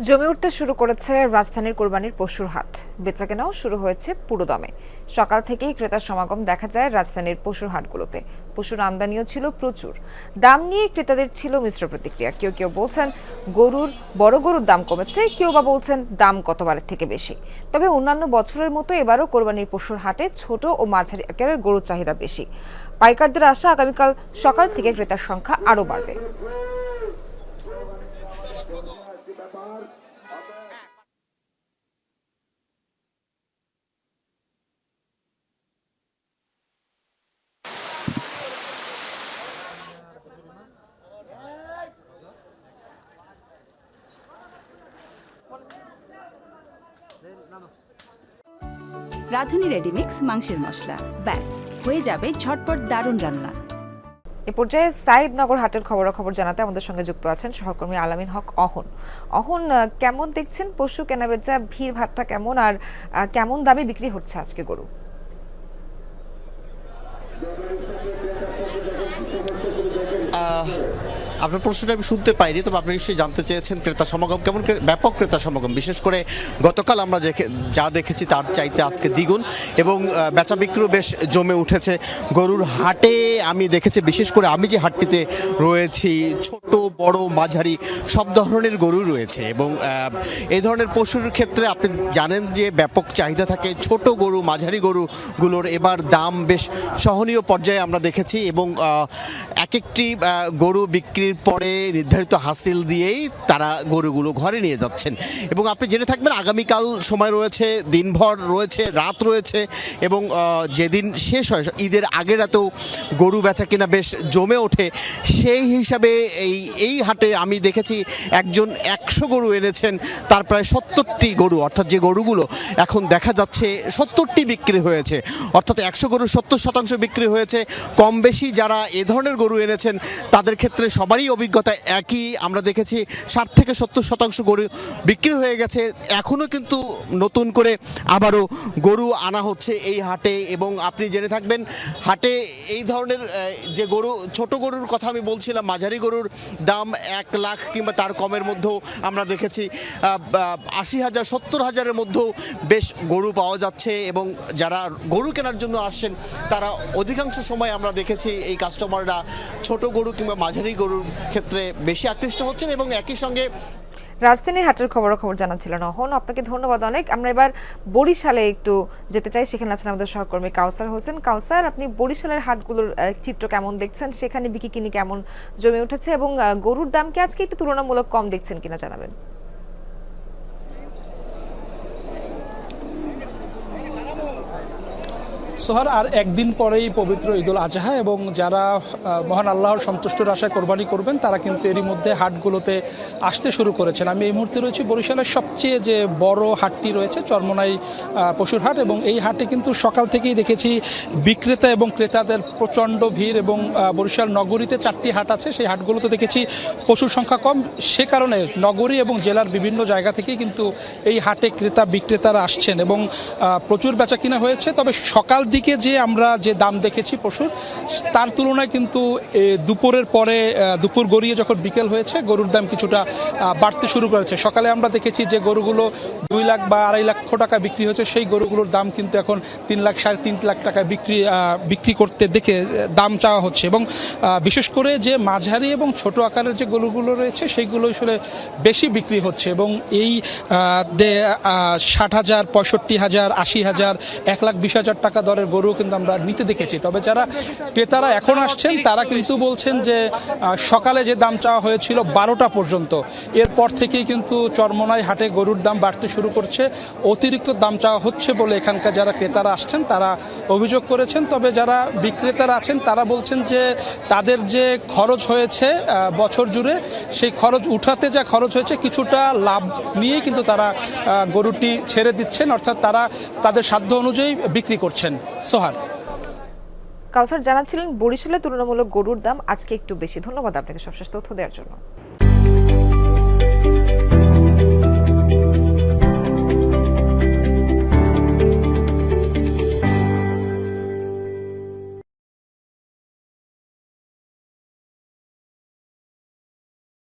জমে উঠতে শুরু করেছে রাজধানীর কোরবানির পশুর হাট। বেচাকেনাও শুরু হয়েছে পুরো দমে। সকাল থেকেই ক্রেতার সমাগম দেখা যায় রাজধানীর পশুর হাটগুলোতে। পশুর আমদানিও ছিল প্রচুর। দাম নিয়ে ক্রেতাদের ছিল মিশ্র প্রতিক্রিয়া। কেউ কেউ বলছেন, গরুর, বড় গরুর দাম কমেছে। কেউ বা বলছেন, দাম গতবারের থেকে বেশি? তবে অন্যান্য বছরের মতো এবারও কোরবানির পশুর হাটে ছোট ও মাঝারি আকারের গরুর চাহিদা বেশি। পাইকারদের আশা, আগামীকাল সকাল থেকে ক্রেতার সংখ্যা আরও বাড়বে। রাঁধুনি রেডিমিক্স মাংসের মশলা। ব্যাস হয়ে যাবে ঝটপট দারুণ রান্না। এ পর্যায়ে সাইদনগর হাটের খবরাখবর জানাতে আমাদের সঙ্গে যুক্ত আছেন সহকর্মী আলামিন হক অহন। অহন কেমন দেখছেন? পশু কেনাবেচা, ভিড় ভাট্টা কেমন? আর কেমন দামে বিক্রি হচ্ছে আজকে গরু? আপনার প্রশ্নটা আমি শুনতে পাইনি, তবে আপনি নিশ্চয়ই জানতে চেয়েছেন ক্রেতা সমাগম কেমন ব্যাপক ক্রেতা সমাগম। বিশেষ করে গতকাল আমরা যা দেখেছি তার চাইতে আজকে দ্বিগুণ এবং বেচা বিক্রিও বেশ জমে উঠেছে। গরুর হাটে আমি দেখেছি, বিশেষ করে আমি যে হাটটিতে রয়েছি, ছোট, বড়, মাঝারি, সব ধরনের গরু রয়েছে এবং এই ধরনের পশুর ক্ষেত্রে আপনি জানেন যে ব্যাপক চাহিদা থাকে। ছোট গরু, মাঝারি গরুগুলোর এবার দাম বেশ সহনীয় পর্যায়ে আমরা দেখেছি এবং এক একটি গরু গরু বিক্রির পরে নির্ধারিত হাসিল দিয়েই তারা গরুগুলো ঘরে নিয়ে যাচ্ছেন। এবং আপনি জেনে থাকবেন, আগামীকাল সময় রয়েছে, দিনভর রয়েছে, রাত রয়েছে, এবং যেদিন শেষ হয়, ঈদের আগের রাতেও গরু বেচা কিনা বেশ জমে ওঠে। সেই হিসাবে এই এই হাটে আমি দেখেছি একজন একশো গরু এনেছেন, তার প্রায় সত্তরটি গরু, অর্থাৎ যে গরুগুলো এখন দেখা যাচ্ছে সত্তরটি বিক্রি হয়েছে। অর্থাৎ একশো গরু সত্তর শতাংশ বিক্রি হয়েছে। কম বেশি যারা এ ধরনের গরু এনেছেন, তাদের ক্ষেত্রে সবারই অভিজ্ঞতা একই। আমরা দেখেছি ষাট থেকে সত্তর শতাংশ গরু বিক্রি হয়ে গেছে। এখনও কিন্তু নতুন করে আবারও গরু আনা হচ্ছে এই হাটে এবং আপনি জেনে থাকবেন, হাটে এই ধরনের যে গরু, ছোট গরুর কথা আমি বলছিলাম, মাঝারি গরুর দাম এক লাখ কিংবা তার কমের মধ্যেও আমরা দেখেছি আশি হাজার, সত্তর হাজারের মধ্যেও বেশ গরু পাওয়া যাচ্ছে এবং যারা গরু কেনার জন্য আসছেন, তারা অধিকাংশ সময় আমরা দেখেছি এই কাস্টমাররা ছোট গরু কিংবা মাঝারি গরুর ক্ষেত্রে বেশি আকৃষ্ট হচ্ছেন এবং একই সঙ্গে রাজধানী হাটের খবর খবরাখবর জানাচ্ছিলেন অহন আপনাকে ধন্যবাদ অনেক। আমরা এবার বরিশালে একটু যেতে চাই। সেখানে আছেন আমাদের সহকর্মী কাউসার হোসেন। কাউসার, আপনি বরিশালের হাটগুলোর চিত্র কেমন দেখছেন? সেখানে বিক্রি কিনি কেমন জমে উঠেছে এবং গরুর দাম কি আজকে একটু তুলনামূলক কম দেখছেন কিনা জানাবেন। সোহার, আর একদিন পরেই পবিত্র ঈদুল আজহা এবং যারা মহান আল্লাহর সন্তুষ্টর আশায় কোরবানি করবেন, তারা কিন্তু এরই মধ্যে হাটগুলোতে আসতে শুরু করেছেন। আমি এই মুহূর্তে রয়েছি বরিশালের সবচেয়ে যে বড় হাটটি রয়েছে, চরমনাই পশুর হাট এবং এই হাটে কিন্তু সকাল থেকেই দেখেছি বিক্রেতা এবং ক্রেতাদের প্রচণ্ড ভিড় এবং বরিশাল নগরীতে চারটি হাট আছে, সেই হাটগুলোতে দেখেছি পশুর সংখ্যা কম। সে কারণে নগরী এবং জেলার বিভিন্ন জায়গা থেকেই কিন্তু এই হাটে ক্রেতা বিক্রেতারা আসছেন এবং প্রচুর বেচা কিনা হয়েছে। তবে সকাল দিকে যে আমরা যে দাম দেখেছি পশুর, তার তুলনায় কিন্তু দুপুরের পরে দুপুর গড়িয়ে যখন বিকেল হয়েছে, গরুর দাম কিছুটা বাড়তে শুরু করেছে। সকালে আমরা দেখেছি যে গরুগুলো দুই লাখ বা আড়াই লক্ষ টাকা বিক্রি হয়েছে, সেই গরুগুলোর দাম কিন্তু এখন তিন লাখ, সাড়ে তিন লাখ টাকা বিক্রি বিক্রি করতে দেখে দাম চাওয়া হচ্ছে। এবং বিশেষ করে যে মাঝারি এবং ছোট আকারের যে গরুগুলো রয়েছে, সেইগুলো আসলে বেশি বিক্রি হচ্ছে। এবং এই ষাট হাজার, পঁয়ষট্টি হাজার, আশি হাজার, এক লাখ বিশ হাজার টাকা দরের গরু কিন্তু আমরা নিতে দেখেছি। তবে যারা ক্রেতারা এখন আসছেন, তারা কিন্তু বলছেন যে সকালে যে দাম চাওয়া হয়েছিল বারোটা পর্যন্ত। এরপর থেকেই কিন্তু চরমনাই হাটে গরুর দাম বাড়তে শুরু করছে। অতিরিক্ত দাম চাওয়া হচ্ছে বলে এখানকার যারা ক্রেতারা আসছেন, তারা অভিযোগ করেছেন। তবে যারা বিক্রেতারা আছেন, তারা বলছেন যে, তাদের যে খরচ হয়েছে বছর জুড়ে, সেই খরচ উঠাতে যা খরচ হয়েছে, কিছুটা লাভ নিয়ে কিন্তু তারা গরুটি ছেড়ে দিচ্ছেন। অর্থাৎ তারা তাদের সাধ্য অনুযায়ী বিক্রি করছেন। সোহার কাউসার জানাচ্ছিলেন, বরিশালে তুলনামূলক গরুর দাম আজকে একটু বেশি। ধন্যবাদ আপনাকে সবশেষ তথ্য দেওয়ার জন্য।